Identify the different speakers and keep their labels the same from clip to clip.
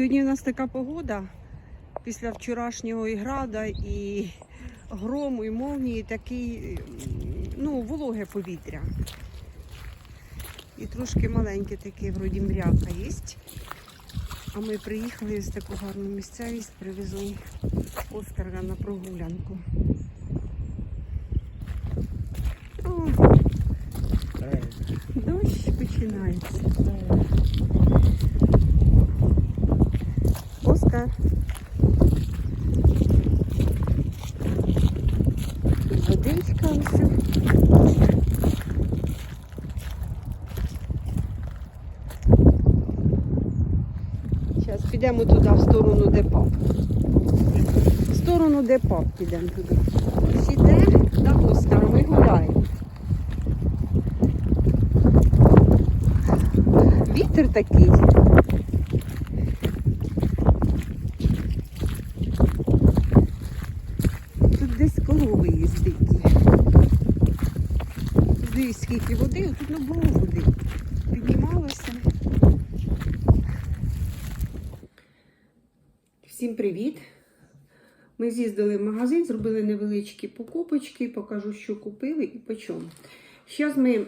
Speaker 1: Сьогодні у нас така погода після вчорашнього і града, і грому, і молнії, такий, ну, вологе повітря. І трошки маленьке таке, вроді мряка є. А ми приїхали в таку гарну місцевість, привезли Оскара на прогулянку. О, дощ починається. Тут водичка ось. Зараз підемо туди, в сторону, де пап. В сторону, де пап підемо туди. Ось іде, Оскар, ми гуляємо. Вітер такий. Тут десь Дивись, скільки води, тут не було води. Піднімалося. Всім привіт! Ми з'їздили в магазин, зробили невеличкі покупочки, покажу, що купили і по чому. Зараз ми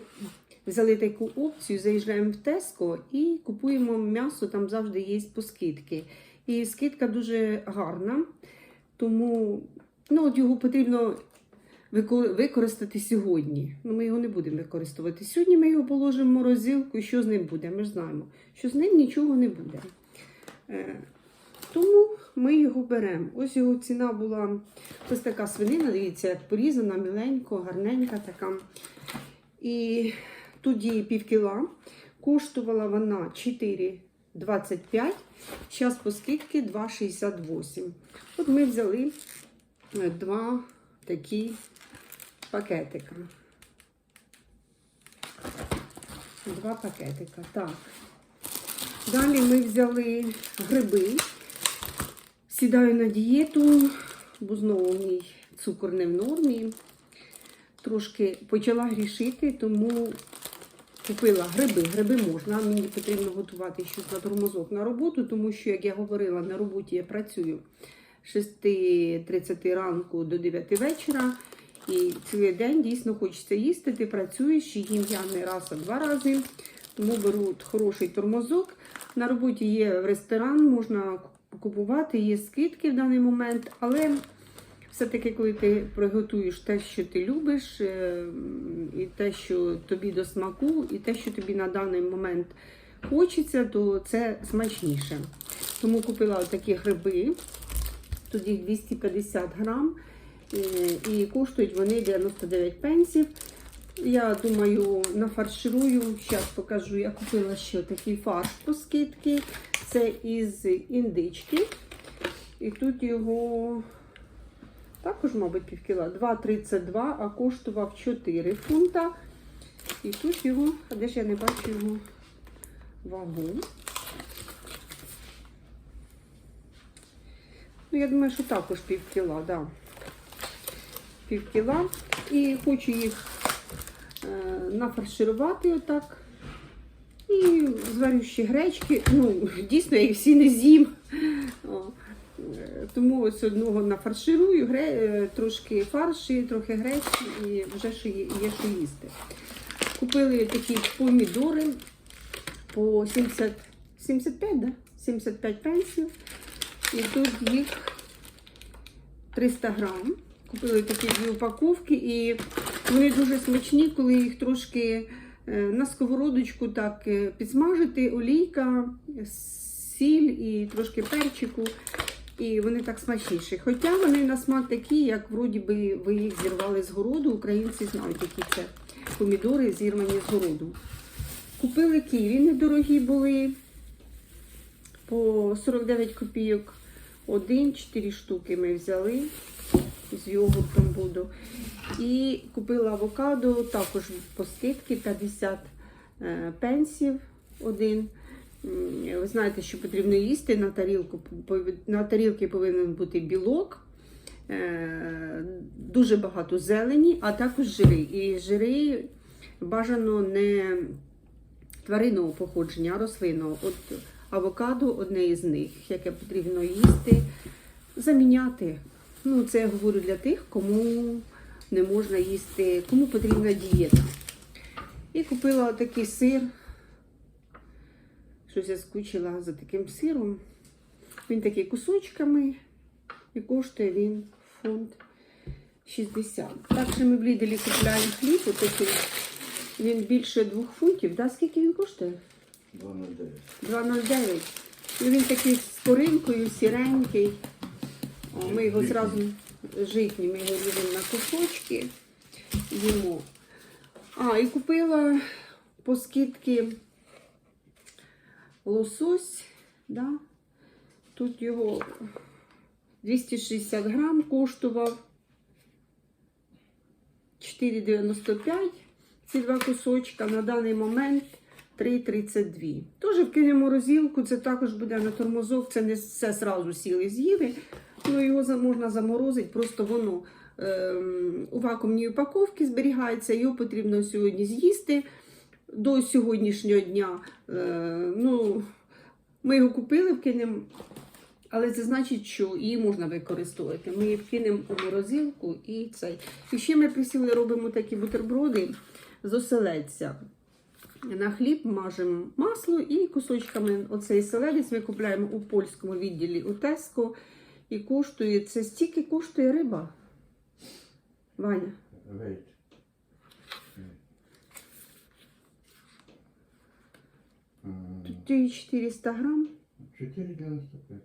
Speaker 1: взяли таку опцію, заїжджаємо в Теско і купуємо м'ясо, там завжди є по скидки. І скидка дуже гарна, тому ну, от його потрібно використати сьогодні. Ну, ми його не будемо використовувати. Сьогодні ми його положимо в морозилку, і що з ним буде? Ми ж знаємо, що з ним нічого не буде. Е, Тому ми його беремо. Ось його ціна була ось така свинина, дивіться, як порізана, міленько, гарненька така. І тут її пів кіла. Коштувала вона 4,25. Зараз по скидці 2,68. От ми взяли е, два такі пакетика. Два пакетика. Так. Далі ми взяли гриби. Сідаю на дієту, бо знову мій цукор не в нормі. Трошки почала грішити, тому купила гриби. Гриби можна. Мені потрібно готувати щось на тормозок на роботу, тому що, як я говорила, на роботі я працюю з 6.30 ранку до 9 вечора. І цілий день дійсно хочеться їсти. Ти працюєш, їм я не раз, а два рази. Тому беру хороший тормозок. На роботі є ресторан, можна купувати, є скидки в даний момент, але все-таки, коли ти приготуєш те, що ти любиш, е, і те, що тобі до смаку, і те, що тобі на даний момент хочеться, то це смачніше. Тому купила такі гриби, тут їх 250 грам, і коштують вони 99 пенсів. Я думаю, нафарширую. Зараз покажу. Я купила ще такий фарш по скидки. Це із індички. І тут його також, мабуть, півкіла. 2,32, а коштував 4 фунта. І тут його, а де ж я не бачу його вагу. Ну, я думаю, що також півкіла, да. Півкіла. І хочу їх е, нафарширувати отак. І зварю ще гречки. Ну, дійсно, я їх всі не з'їм. Е, Тому ось одного нафарширую, гре, е, трошки фарші, трохи гречки і вже що є, є що їсти. Купили такі помідори по 70, 75, да? 75 пенсів. І тут їх 300 грам. Купили такі дві упаковки, і вони дуже смачні, коли їх трошки е, на сковородочку так е, підсмажити, олійка, сіль і трошки перчику. І вони так смачніші. Хоча вони на смак такі, як вроді би ви їх зірвали з городу. Українці знають, які це помідори зірвані з городу. Купили ківі, недорогі були по 49 копійок. Один, 4 штуки ми взяли. З йогуртом буду. І купила авокадо, також по скидці 50 е, пенсів один. Ви знаєте, що потрібно їсти на тарілку. На тарілці повинен бути білок, е, дуже багато зелені, а також жири. І жири бажано не тваринного походження, а рослинного. От Авокадо одне із них, яке потрібно їсти, заміняти. Ну, це я говорю для тих, кому не можна їсти, кому потрібна дієта. І купила такий сир. Щось я скучила за таким сиром. Він такий кусочками і коштує він фунт 60. Також ми в Ліделі купляємо хліб, отакий. Він більше 2 фунтів. Да? Скільки він коштує?
Speaker 2: 2,09.
Speaker 1: 2,09. Ну, він такий з коринкою, сіренький. Ми його зразу житній, ми його різемо на кусочки. Їмо. А, і купила по скидки лосось. Да? Тут його 260 грам коштував 4,95. Ці два кусочка на даний момент 3,32. Теж вкинемо морозилку, це також буде на тормозок, це не все зразу сіли з'їли. Ну, його можна заморозити, просто воно ем, у вакуумній упаковці зберігається, його потрібно сьогодні з'їсти до сьогоднішнього дня. Е, ну, ми його купили, вкинемо, але це значить, що її можна використовувати. Ми її вкинемо у морозилку і цей. І ще ми присіли, робимо такі бутерброди з оселедця. На хліб мажемо масло і кусочками оцей селедець ми купляємо у польському відділі у Теско. І коштує це стільки коштує риба. Ваня.
Speaker 2: Wait.
Speaker 1: Тут 400 грам.
Speaker 2: 4,95.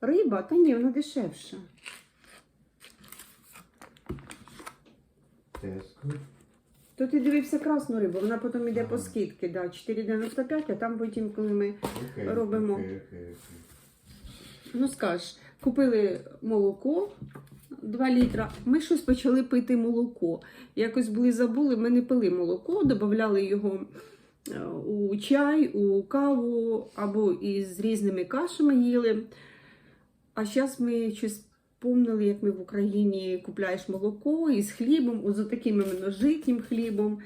Speaker 1: Риба, та ні, вона дешевша.
Speaker 2: Теско.
Speaker 1: То ти дивився красну рибу, вона потім йде по скидки, да, 4,95, а там потім, коли ми,
Speaker 2: Окей,
Speaker 1: Робимо.
Speaker 2: окей, окей, окей.
Speaker 1: ну скажеш, купили молоко 2 літра, ми щось почали пити молоко. Якось були забули, ми не пили молоко, додавали його е, у чай, у каву або із різними кашами їли. А зараз ми щось помнили, як ми в Україні купляєш молоко із хлібом, з таким іменно житнім хлібом,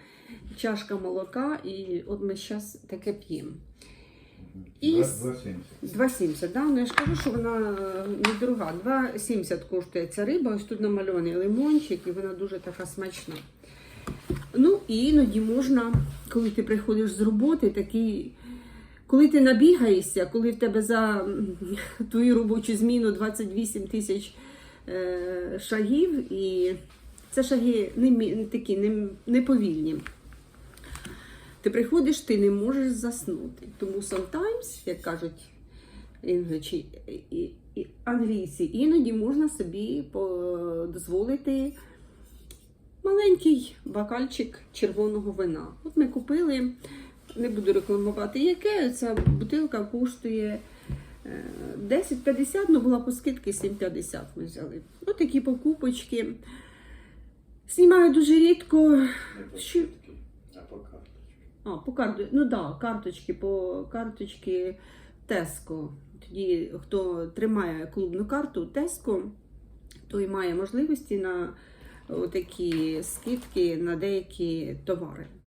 Speaker 1: чашка молока, і от ми зараз таке п'ємо. І
Speaker 2: 2,70.
Speaker 1: 2,70, да? Ну я ж кажу, що вона е, недорога. 2,70 коштує ця риба. Ось тут намальований лимончик, і вона дуже така смачна. Ну, і іноді можна, коли ти приходиш з роботи, такий. Коли ти набігаєшся, коли в тебе за твою робочу зміну 28 тисяч е, шагів, і це шаги не, такі не, неповільні. Ти приходиш, ти не можеш заснути. Тому sometimes, як кажуть інгочі, і, і, англійці, іноді можна собі дозволити маленький бокальчик червоного вина. От ми купили, не буду рекламувати, яке ця бутилка коштує. е, 10,50, ну була по скидки 7,50 ми взяли. Ось такі покупочки. Знімаю дуже рідко. Що? А по карту, ну да, карточки, по карточки Теско. Тоді, хто тримає клубну карту Теско, той має можливості на такі скидки на деякі товари.